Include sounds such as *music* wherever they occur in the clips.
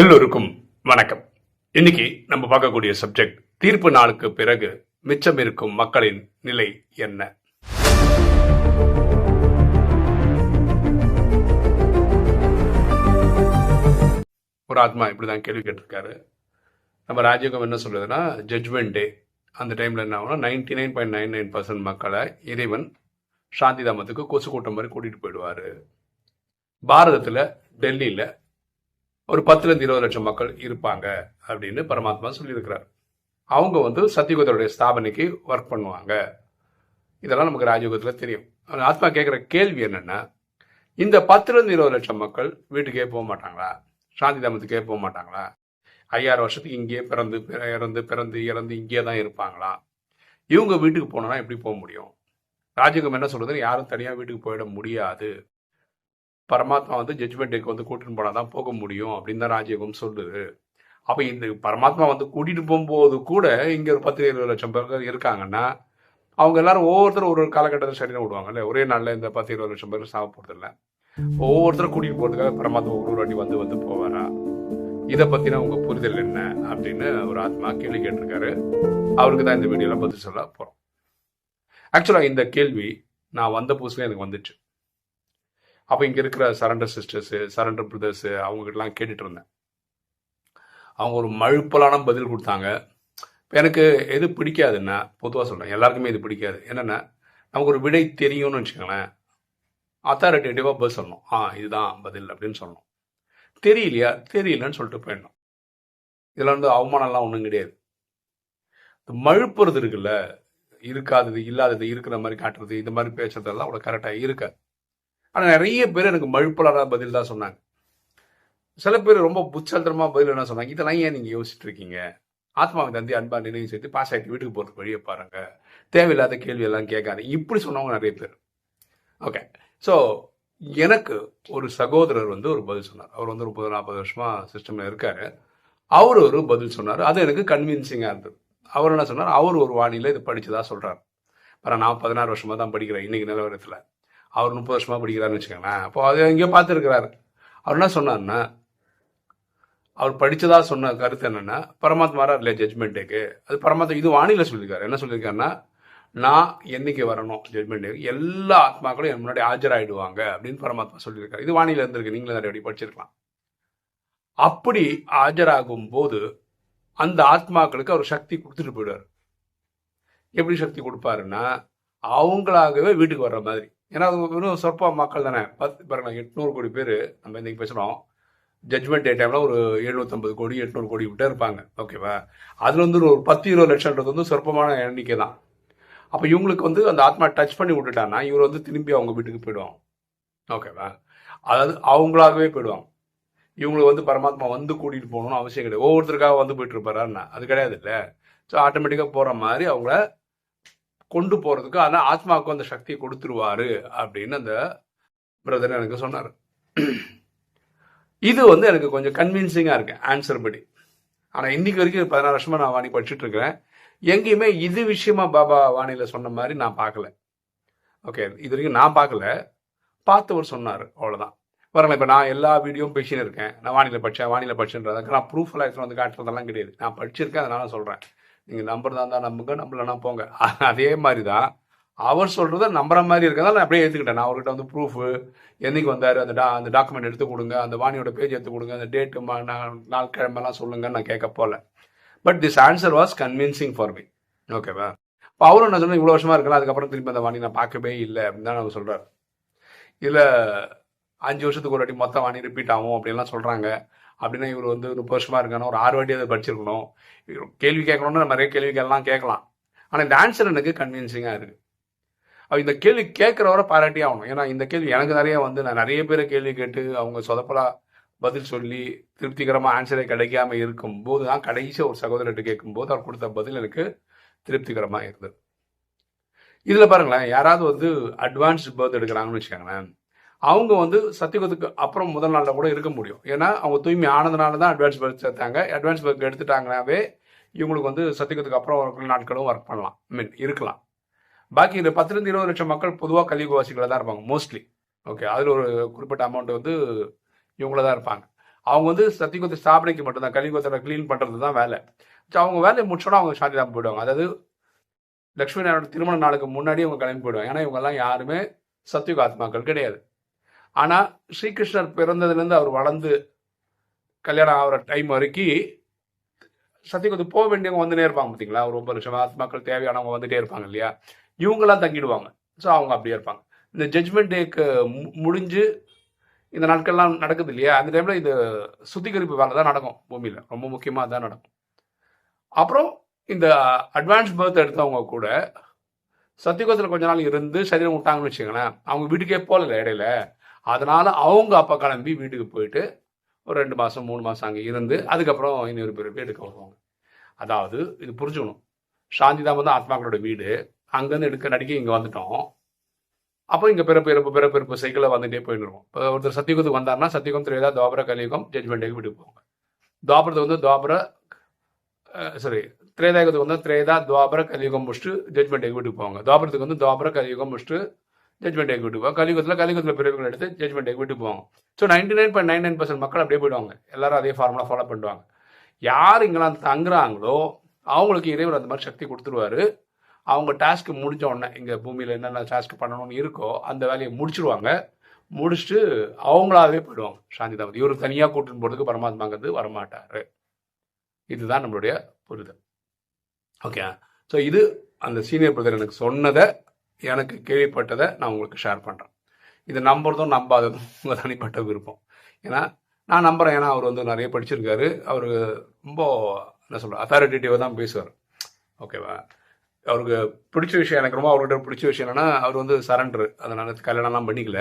எல்லோருக்கும் வணக்கம். இன்னைக்கு நம்ம பார்க்கக்கூடிய சப்ஜெக்ட் தீர்ப்பு நாளுக்கு பிறகு மிச்சம் இருக்கும் மக்களின் நிலை என்ன? ஒரு ஆத்மா இப்படிதான் கேள்வி கேட்டிருக்காரு. நம்ம ராஜயோகம் என்ன சொல்றதுன்னா ஜட்ஜ்மெண்ட் டே அந்த டைம்ல என்ன ஆகும்னா ninety nine point nine nine percent மக்களை இறைவன் சாந்தி தாமத்துக்கு கொசு கூட்டம் மாதிரி கூட்டிட்டு போயிடுவாரு. பாரதத்தில் டெல்லியில் ஒரு பத்துலேருந்து இருபது லட்சம் மக்கள் இருப்பாங்க அப்படின்னு பரமாத்மா சொல்லியிருக்கிறார். அவங்க வந்து சத்தியுகத்தோடைய ஸ்தாபனைக்கு ஒர்க் பண்ணுவாங்க. இதெல்லாம் நமக்கு ராஜயோகத்தில் தெரியும். ஆத்மா கேட்குற கேள்வி என்னென்னா இந்த பத்துலேருந்து இருபது லட்சம் மக்கள் வீட்டுக்கே போக மாட்டாங்களா? சாந்தி தாமத்துக்கே போக மாட்டாங்களா? ஐயாயிரம் வருஷத்துக்கு இங்கேயே பிறந்து இறந்து பிறந்து இறந்து இங்கேயே தான் இருப்பாங்களா? இவங்க வீட்டுக்கு போனோன்னா எப்படி போக முடியும்? ராஜயோகம் என்ன சொல்கிறதுன்னு யாரும் தனியாக வீட்டுக்கு போயிட முடியாது. பரமாத்மா வந்து ஜட்ஜ்மெண்ட்டுக்கு வந்து கூட்டின்னு போனால் தான் போக முடியும் அப்படின்னு தான் ராஜயோகம் சொல்லுது. அப்போ இந்த பரமாத்மா வந்து கூட்டிகிட்டு போகும்போது கூட இங்கே ஒரு பத்து இருபது லட்சம் பேர் இருக்காங்கன்னா அவங்க எல்லாரும் ஒவ்வொருத்தரும் ஒரு ஒரு காலகட்டத்தில் சரீரம் விடுவாங்க இல்லை ஒரே நாளில் இந்த பத்து இருபது லட்சம் பேர் சாக போகிறதில்ல இல்லை. ஒவ்வொருத்தரும் கூட்டிகிட்டு போகிறதுக்காக பரமாத்மா ஒரு வாட்டி வந்து வந்து போவாரா? இதை பற்றின உங்கள் புரிதல் என்ன அப்படின்னு ஒரு ஆத்மா கேள்வி கேட்டிருக்காரு. அவருக்கு தான் இந்த வீடியோவில் பதில் சொல்ல போகிறோம் ஆக்சுவலாக இந்த கேள்வி நான் வந்த புதுசுல எனக்கு வந்துச்சு. அப்போ இங்கே இருக்கிற சரண்டர் சிஸ்டர்ஸு சரண்டர் பிரதர்ஸு அவங்ககிட்டலாம் கேட்டுட்டு இருந்தேன். அவங்க ஒரு மழுப்பலான பதில் கொடுத்தாங்க. இப்போ எனக்கு எது பிடிக்காதுன்னா பொதுவாக சொல்கிறேன் எல்லாருக்குமே இது பிடிக்காது. என்னென்னா நமக்கு ஒரு விடை தெரியும்னு வச்சுக்கோங்களேன். அத்தாரிட்டேட்டிவாக பதில் சொல்லணும். ஆ இதுதான் பதில் அப்படின்னு சொல்லணும். தெரியலையா? தெரியலன்னு சொல்லிட்டு போயிடணும். இதில் வந்து அவமானம்லாம் ஒன்றும் கிடையாது. இந்த மழுப்புறது இருக்குல்ல இருக்காதது இல்லாதது இருக்கிற மாதிரி காட்டுறது இந்த மாதிரி பேசுறதெல்லாம் அவ்வளோ கரெக்டாக இருக்காது. ஆனால் நிறைய பேர் எனக்கு மழுப்பலான பதில் தான் சொன்னாங்க. சில பேர் ரொம்ப புச்சல்தரமா பதில் என்ன சொன்னாங்க? இதெல்லாம் ஏன் நீங்கள் யோசிச்சுட்டு இருக்கீங்க? ஆத்மாவை தந்தி அன்பா நினைவு சேர்த்து பாஸ் ஆகிட்டு வீட்டுக்கு போகிறதுக்கு வழியை பாருங்க. தேவையில்லாத கேள்வி எல்லாம் கேட்காது. இப்படி சொன்னவங்க நிறைய பேர். ஓகே ஸோ எனக்கு ஒரு சகோதரர் வந்து ஒரு பதில் சொன்னார். அவர் வந்து முப்பது நாற்பது வருஷமா சிஸ்டம்ல இருக்காரு. அவர் ஒரு பதில் சொன்னார். அது எனக்கு கன்வின்சிங்காக இருந்தது. அவர் என்ன சொன்னார்? அவர் ஒரு வாணியில் இது படிச்சதா சொல்கிறார் பரவாயில்ல நான் பதினாறு வருஷமா தான் படிக்கிறேன். இன்னைக்கு நிலவரத்தில். அவர் முப்பது வருஷமாக படிக்கிறாருன்னு வச்சுக்கோங்களேன். அப்போ அது எங்கேயோ பார்த்துருக்கிறாரு. அவர் என்ன சொன்னார்னா அவர் படித்ததாக சொன்ன கருத்து என்னென்னா பரமாத்மாரா இல்லையா ஜட்மெண்ட்டுக்கு அது பரமாத்மா இது வாணியில சொல்லியிருக்காரு. என்ன சொல்லியிருக்காருன்னா நான் என்னைக்கு வரணும் ஜட்மெண்ட்டுக்கு எல்லா ஆத்மாக்களும் என் முன்னாடி ஆஜராகிடுவாங்க அப்படின்னு பரமாத்மா சொல்லியிருக்காரு. இது வானிலை இருந்திருக்கு. நீங்களும் நிறைய படிச்சிருக்கலாம். அப்படி ஆஜராகும் போது அந்த ஆத்மாக்களுக்கு அவர் சக்தி கொடுத்துட்டு போயிடுவார். எப்படி சக்தி கொடுப்பாருன்னா அவங்களாகவே வீட்டுக்கு வர்ற மாதிரி. ஏன்னா அது இன்னும் சொற்ப மக்கள் தானே. பத்து பாருங்க எட்நூறு கோடி பேர் நம்ம இன்னைக்கு பேசுகிறோம் ஜட்மெண்ட் டே டைமில் ஒரு எழுநூத்தம்பது கோடி எட்நூறு கோடி விட்டே இருப்பாங்க. ஓகேவா அதில் வந்து ஒரு பத்து இருபது லட்சம்ன்றது வந்து சொற்பமான எண்ணிக்கை தான். அப்போ இவங்களுக்கு வந்து அந்த ஆத்மா டச் பண்ணி விட்டுட்டான்னா இவர் வந்து திரும்பி அவங்க வீட்டுக்கு போயிடுவாங்க. ஓகேவா அதாவது அவங்களாகவே போயிடுவாங்க. இவங்களுக்கு வந்து பரமாத்மா வந்து கூட்டிகிட்டு போகணும்னு அவசியம் கிடையாது. ஒவ்வொருத்தருக்காக வந்து போயிட்டு இருப்பாருன்னா அது கிடையாது இல்லை. ஸோ ஆட்டோமேட்டிக்காக போகிற மாதிரி அவங்கள கொண்டு போகிறதுக்கு ஆனால் ஆத்மாவுக்கு அந்த சக்தியை கொடுத்துருவாரு அப்படின்னு அந்த பிரதர் எனக்கு சொன்னார். இது வந்து எனக்கு கொஞ்சம் கன்வின்சிங்காக இருக்கு ஆன்சர் படி. ஆனால் இன்னைக்கு வரைக்கும் பதினாறு வருஷமா நான் வாணி படிச்சுட்டு இருக்கிறேன் எங்கேயுமே இது விஷயமா பாபா வாணியில் சொன்ன மாதிரி நான் பார்க்கல. ஓகே இது வரைக்கும் நான் பார்க்கல. பார்த்தவர் சொன்னார் அவ்வளோதான் வரல இப்போ நான் எல்லா வீடியோவும் பேசின்னு இருக்கேன். நான் வானிலை படித்தேன் வானிலை படிச்சுன்றதுக்கு நான் ப்ரூஃப் எல்லாம் எடுத்துகிட்டு வந்து காட்டுறதெல்லாம் கிடையாது. நான் படிச்சிருக்கேன் அதனால சொல்கிறேன் நீங்கள் நம்புறதா இருந்தால் நம்புங்க நம்பலன்னா போங்க. *laughs* அதே மாதிரி தான் அவர் சொல்கிறத நம்புற மாதிரி இருக்கிறதால நான் அப்படியே ஏற்றுக்கிட்டேன் நான் அவர்கிட்ட வந்து ப்ரூஃபு என்றைக்கு வந்தார் அந்த டா அந்த டாக்குமெண்ட் எடுத்து கொடுங்க அந்த வாணியோட பேஜ் எடுத்து கொடுங்க அந்த டேட்டு நாள் கிழமெல்லாம் சொல்லுங்கன்னு நான் கேட்க போகல but this answer was convincing for me ஓகேவா இப்போ அவரும் என்ன சொன்னால் இவ்வளோ வருஷமாக இருக்கலாம் அதுக்கப்புறம் திருப்பி அந்த வாணி நான் பார்க்கவே இல்லை அப்படின்னு தான் அவர் சொல்கிறார் இதில் அஞ்சு வருஷத்துக்கு ஒரு வாட்டி மொத்த வாணி ரிப்பீட் ஆகும் அப்படின்லாம் சொல்கிறாங்க அப்படின்னா இவர் வந்து முப்பது வருஷமா இருக்கணும் ஒரு ஆறு வாட்டி அதை படிச்சிருக்கணும். இவர் கேள்வி கேட்கணும்னு நிறைய கேள்விகள்லாம் கேட்கலாம். ஆனால் இந்த ஆன்சர் எனக்கு கன்வின்சிங்காக இருக்கு. அவ இந்த கேள்வி கேட்குறவரை பாராட்டி ஆகணும். ஏன்னா இந்த கேள்வி எனக்கு நிறைய வந்து நான் நிறைய பேரை கேள்வி கேட்டு அவங்க சொதப்பலாக பதில் சொல்லி திருப்திகரமாக ஆன்சரே கிடைக்காம இருக்கும்போது தான் கடைசி ஒரு சகோதரர்கிட்ட கேட்கும்போது அவர் கொடுத்த பதில் எனக்கு திருப்திகரமாக இருந்தது. இதில் பாருங்களேன் யாராவது வந்து அட்வான்ஸ் பர்த் எடுக்கிறாங்கன்னு வச்சுக்கோங்களேன் அவங்க வந்து சத்தியகுத்துக்கு அப்புறம் முதல் நாளில் கூட இருக்க முடியும். ஏன்னா அவங்க தூய்மை ஆனதுனால தான் அட்வான்ஸ் பர்த் சேர்த்தாங்க அட்வான்ஸ் பர்த் எடுத்துட்டாங்கனாவே இவங்களுக்கு வந்து சத்தியகுத்துக்கு அப்புறம் இருக்கிற நாட்களும் ஒர்க் பண்ணலாம். மீன் இருக்கலாம். பாக்கி இந்த பத்துலேருந்து இருபது லட்சம் மக்கள் பொதுவாக கலியுகவாசிகளாக தான் இருப்பாங்க மோஸ்ட்லி ஓகே அதில் ஒரு குறிப்பிட்ட அமௌண்ட் வந்து இவங்கள தான் இருப்பாங்க. அவங்க வந்து சத்தியகுத்தி ஸ்தாபனைக்கு மட்டும்தான் கலியுகத்தில் க்ளீன் பண்ணுறது தான் வேலை. அவங்க வேலையை முடிச்சோன்னா அவங்க சாந்திதாம் போயிடுவாங்க. அதாவது லக்ஷ்மி நாராயண திருமண நாளுக்கு முன்னாடி அவங்க கிளம்பி போயிடுவாங்க. ஏன்னா இவங்கெல்லாம் யாருமே சத்தியுக ஆத்மாக்கள் கிடையாது. ஆனால் ஸ்ரீகிருஷ்ணர் பிறந்ததுலேருந்து அவர் வளர்ந்து கல்யாணம் ஆகிற டைம் வரைக்கும் சத்தியகுதி போக வேண்டியவங்க வந்துட்டே இருப்பாங்க பார்த்தீங்களா ஒரு ரொம்ப லட்சம் ஆத்மாக்கள் தேவையானவங்க வந்துட்டே இருப்பாங்க இல்லையா? இவங்கெல்லாம் தங்கிடுவாங்க. ஸோ அவங்க அப்படியே இருப்பாங்க. இந்த ஜட்ஜ்மெண்ட் டேக்கு முடிஞ்சு இந்த நாட்கள்லாம் நடக்குது இல்லையா? அந்த டைமில் இது சுத்திகரிப்பு வேலை தான் நடக்கும் பூமியில். ரொம்ப முக்கியமாக தான் நடக்கும். அப்புறம் இந்த அட்வான்ஸ் பர்த் எடுத்தவங்க கூட சத்தியகுதத்தில் கொஞ்ச நாள் இருந்து சரீரம் விட்டாங்கன்னு வச்சுக்கோங்களேன். அவங்க வீட்டுக்கே போகல இடையில. அதனால் அவங்க அப்பா கிளம்பி வீட்டுக்கு போயிட்டு ஒரு ரெண்டு மாதம் மூணு மாதம் அங்கே இருந்து அதுக்கப்புறம் இன்னொரு பேர் எடுக்க வருவாங்க. அதாவது இது புரிஞ்சுக்கணும். சாந்திதாம் வந்து ஆத்மாக்களோட வீடு. அங்கேருந்து எடுக்க நடிக்க இங்கே வந்துட்டோம். அப்போ இங்கே பிறப்பு இறப்பு பிறப்பு இறப்பு சைக்கிளில் வந்துட்டே போயிடுவோம் இப்போ ஒருத்தர் சத்தியகுத்துக்கு வந்தாருன்னா சத்தியகம் ஏதாவது துவாபர கலியுகம் ஜட்மெண்ட்டுக்கு வீட்டுக்கு போவாங்க. துவாபரத்துக்கு வந்து துவாபர சாரி திரேதாயுகத்துக்கு வந்து திரேதா துவாபர கலியுகம் முடிச்சுட்டு ஜட்மெண்ட்டுக்கு வீட்டுக்கு போவாங்க. துவாபரத்துக்கு வந்து துவாபர கலியுகம் முடிச்சுட்டு ஜட்மெண்ட்டுக்கு விட்டு போவாங்க கலியுகத்தில் கலியுகத்தில் பிறப்புகள் எடுத்து ஜட்மெண்ட்டுக்கு விட்டு போவோம். So ninety nine point nine nine percent மக்கள் அப்படியே போயிடுவாங்க. எல்லாரும் அதே ஃபார்முலா ஃபாலோ பண்ணுவாங்க யார் இங்கெல்லாம் தங்குறாங்களோ அவங்களுக்கு இறைவர் அந்த மாதிரி சக்தி கொடுத்துருவாரு. அவங்க டாஸ்க் முடிஞ்ச உடனே இங்கே பூமியில் என்னென்ன டாஸ்க் பண்ணணும்னு இருக்கோ அந்த வேலையை முடிச்சிருவாங்க. முடிச்சுட்டு அவங்களாவே போயிடுவாங்க. சாந்தி தாமதி இவர் தனியாக கூட்டின்னு போகிறதுக்கு பரமாத்மாங்கிறது வரமாட்டார். இதுதான் நம்மளுடைய புரிதல். ஓகே ஸோ இது அந்த சீனியர் பிரதர் எனக்கு சொன்னதை எனக்கு கேள்விப்பட்டதை நான் உங்களுக்கு ஷேர் பண்ணுறேன் இது நம்புறதும் நம்பாததும் *laughs* உங்கள் தனிப்பட்ட விருப்பம். ஏன்னா நான் நம்புகிறேன் ஏன்னா அவர் வந்து நிறைய படிச்சிருக்காரு. அவர் ரொம்ப என்ன சொல்கிற அத்தாரிட்டேட்டிவாக தான் பேசுவார். ஓகேவா அவருக்கு பிடிச்ச விஷயம் எனக்கு ரொம்ப அவர்கிட்ட பிடிச்ச விஷயம் என்னென்னா அவர் வந்து சரண்டர் அதனால் கல்யாணம்லாம் பண்ணிக்கல.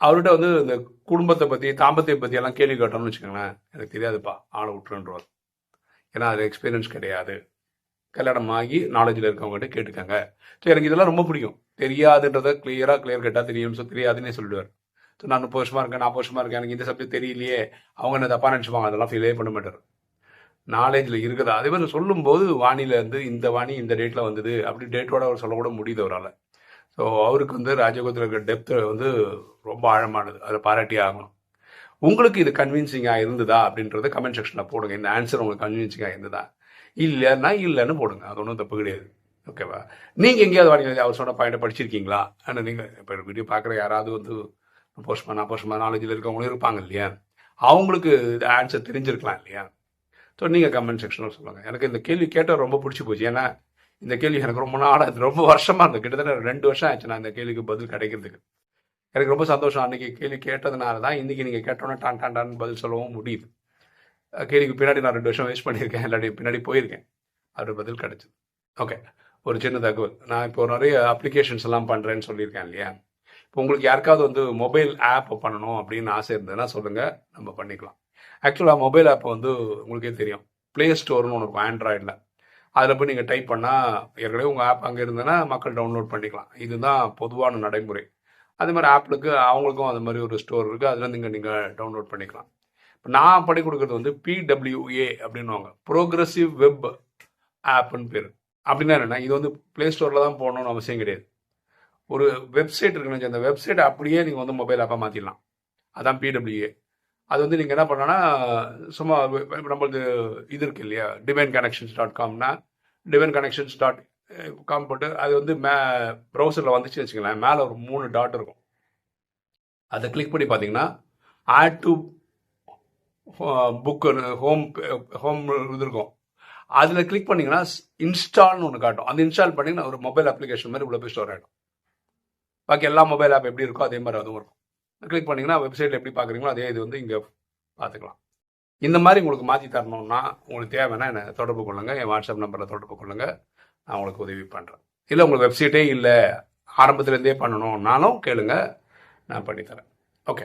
அவர்கிட்ட வந்து இந்த குடும்பத்தை பற்றி தாம்பத்தியை பற்றி எல்லாம் கேள்வி கேட்டோம்னு வச்சுக்கோங்களேன். எனக்கு தெரியாதுப்பா. ஆளை விட்டுருன்றவர். ஏன்னா அது எக்ஸ்பீரியன்ஸ் கிடையாது. கல்யாணம் ஆகி நாலேஜில் இருக்கவங்ககிட்ட கேட்டுக்காங்க. ஸோ எனக்கு இதெல்லாம் ரொம்ப பிடிக்கும். தெரியாதுன்றதை கிளியராக கிளியர் கேட்டால் தெரியும். ஸோ தெரியாதுன்னே சொல்லிடுவார். ஸோ நான் முப்பது வருஷமாக இருக்கேன் நாற்பது வருஷமாக இருக்கேன் எனக்கு இந்த சப்ஜெக்ட் தெரியலையே அவங்க என்ன தப்பாக நினச்சிப்பாங்க? அதெல்லாம் ஃபீலே பண்ண மாட்டார். நாலேஜில் இருக்குதா. அதே மாதிரி சொல்லும்போது வாணியில இருந்து இந்த வாணி இந்த டேட்டில் வந்தது அப்படி டேட்டோட அவர் சொல்லக்கூட முடியுது அவரால். ஸோ அவருக்கு வந்து ராஜகோத்தில் இருக்கிற டெப்த்து வந்து ரொம்ப ஆழமானது. அதை பாராட்டி ஆகணும். உங்களுக்கு இது கன்வின்சிங்காக இருந்ததா அப்படின்றத கமெண்ட் செக்ஷனில் போடுங்க. இந்த ஆன்சர் உங்களுக்கு கன்வின்சிங்காக இருந்ததா? இல்லைன்னா இல்லைன்னு போடுங்க. அது ஒன்றும் தப்பு கிடையாது. ஓகேவா நீங்கள் எங்கேயாவது வாடிங்க. அவர் சொன்ன பாயிண்டை படிச்சிருக்கீங்களா? ஆனால் நீங்கள் இப்போ வீடியோ பார்க்குற யாராவது வந்து போஸ்ட்மா நான் போஸ்ட்மா நாலேஜில் இருக்கவங்களும் இருப்பாங்க இல்லையா? அவங்களுக்கு இது ஆன்சர் தெரிஞ்சிருக்கலாம் இல்லையா? ஸோ நீங்கள் கமெண்ட் செக்ஷனில் சொல்லுங்கள் எனக்கு இந்த கேள்வி கேட்டால் ரொம்ப பிடிச்சி போச்சு. ஏன்னா இந்த கேள்வி எனக்கு ரொம்ப நாளாக ரொம்ப வருஷமாக இருந்தது. கிட்டத்தட்ட ரெண்டு வருஷம் ஆச்சு நான் இந்த கேள்விக்கு பதில் கிடைக்கிறதுக்கு. எனக்கு ரொம்ப சந்தோஷம். அன்றைக்கி கேள்வி கேட்டதுனால தான் இன்றைக்கி நீங்கள் கேட்டோன்னே டான் டான் டான் பதில் சொல்லவும் முடியுது. கேள்விக்கு பின்னாடி நான் ரெண்டு வருஷம் வேஸ்ட் பண்ணியிருக்கேன். இல்லாட்டி பின்னாடி போயிருக்கேன். அது பதில் கிடைச்சது. ஓகே ஒரு சின்ன தகவல். நான் இப்போ நிறைய அப்ளிகேஷன்ஸ் எல்லாம் பண்ணுறேன்னு சொல்லியிருக்கேன் இல்லையா? இப்போ உங்களுக்கு யாருக்காவது வந்து மொபைல் ஆப் பண்ணணும் அப்படின்னு ஆசை இருந்ததுன்னா சொல்லுங்கள் நம்ம பண்ணிக்கலாம். ஆக்சுவலாக மொபைல் ஆப் வந்து உங்களுக்கே தெரியும். ப்ளே ஸ்டோர்னு ஒன்று இருக்கும் ஆண்ட்ராய்டில் அதில் போய் நீங்கள் டைப் பண்ணால் ஏற்கனவே உங்கள் ஆப் அங்கே இருந்ததுன்னா மக்கள் டவுன்லோட் பண்ணிக்கலாம். இதுதான் பொதுவான நடைமுறை. அதே மாதிரி ஆப்பிளுக்கு அவங்களுக்கும் அது மாதிரி ஒரு ஸ்டோர் இருக்குது அதுலேருந்து இங்கே நீங்கள் டவுன்லோட் பண்ணிக்கலாம். நான் படி கொடுக்குறது வந்து பிடபிள்யூஏ அப்படின்னுவாங்க. ப்ரோக்ரஸிவ் வெப் ஆப்னு பேர். அப்படின்னா என்னென்னா இது வந்து ப்ளே ஸ்டோரில் தான் போகணும்னு அவசியம் கிடையாது. ஒரு வெப்சைட் இருக்குன்னு அந்த வெப்சைட் அப்படியே நீங்கள் வந்து மொபைல் ஆப்பாக மாற்றிடலாம் அதான் பிடபிள்யூஏ அது வந்து நீங்கள் என்ன பண்ணோன்னா சும்மா நம்மளது இது இருக்கு இல்லையா டிவைன் கனெக்ஷன்ஸ் டாட் காம்னா டிவைன் கனெக்ஷன்ஸ் டாட் காம் போட்டு அது வந்து மே ப்ரௌசரில் வந்துச்சு வச்சுக்கலாம் மேலே ஒரு மூணு டாட் இருக்கும். அதை கிளிக் பண்ணி பார்த்தீங்கன்னா add to book home home இது இருக்கும் அதில் கிளிக் பண்ணீங்கன்னா இன்ஸ்டால்னு ஒன்று காட்டும். அந்த இன்ஸ்டால் பண்ணிங்கன்னா ஒரு மொபைல் அப்ளிகேஷன் மாதிரி உள்ள போய் ஸ்டோர் ஆகிடும் பாக்கி எல்லா மொபைல் ஆப் எப்படி இருக்கோ அதே மாதிரி அதுவும் இருக்கும். கிளிக் பண்ணீங்கன்னா வெப்சைட்டில் எப்படி பார்க்குறீங்களோ அதே இது வந்து இங்கே பார்த்துக்கலாம் இந்த மாதிரி உங்களுக்கு மாற்றி தரணும்னா உங்களுக்கு தேவைன்னா என்னை தொடர்பு கொள்ளுங்கள் என் வாட்ஸ்அப் நம்பரில் தொடர்பு கொள்ளுங்கள் நான் உங்களுக்கு உதவி பண்ணுறேன் இல்லை உங்களுக்கு வெப்சைட்டே இல்லை. ஆரம்பத்துலேருந்தே பண்ணணும்னாலும் கேளுங்க. நான் பண்ணித்தரேன் ஓகே